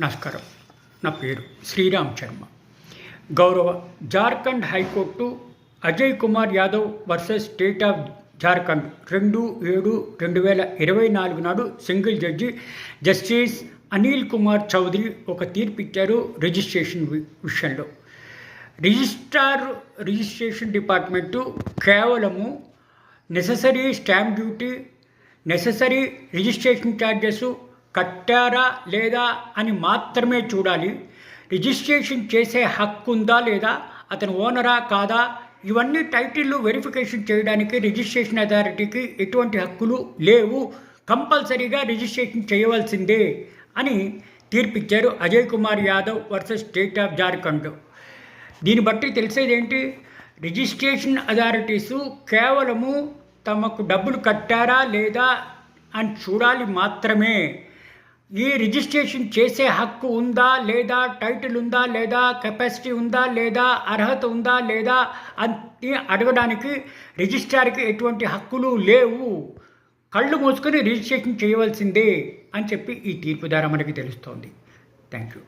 నమస్కారం. నా పేరు శ్రీరామ్ శర్మ. గౌరవ Jharkhand high court Ajay Kumar Yadav versus state of Jharkhand రెండు ఏడు రెండు వేల ఇరవై నాలుగు నాడు single judge justice Anil Kumar Chaudhary ఒక తీర్పు ఇచ్చారు రిజిస్ట్రేషన్ విషయంలో. రిజిస్ట్రార్ రిజిస్ట్రేషన్ డిపార్ట్మెంటు కేవలము necessary stamp duty necessary registration charges కట్టారా లేదా అని మాత్రమే చూడాలి. రిజిస్ట్రేషన్ చేసే హక్కు ఉందా లేదా అతను ఓనరా కాదా ఇవన్నీ టైటిల్లు వెరిఫికేషన్ చేయడానికి రిజిస్ట్రేషన్ అథారిటీకి ఎటువంటి హక్కులు లేవు. కంపల్సరీగా రిజిస్ట్రేషన్ చేయవలసిందే అని తీర్పిచ్చారు Ajay Kumar Yadav versus state of Jharkhand. దీన్ని బట్టి తెలిసేది ఏంటి రిజిస్ట్రేషన్ అథారిటీసు కేవలము తమకు డబ్బులు కట్టారా లేదా అని చూడాలి మాత్రమే. ఈ రిజిస్ట్రేషన్ చేసే హక్కు ఉందా లేదా టైటిల్ ఉందా లేదా కెపాసిటీ ఉందా లేదా అర్హత ఉందా లేదా అని అడగడానికి రిజిస్ట్రార్కి ఎటువంటి హక్కులు లేవు. కళ్ళు మూసుకొని రిజిస్ట్రేషన్ చేయవలసిందే అని చెప్పి ఈ తీర్పు ద్వారా మనకి తెలుస్తోంది. Thank you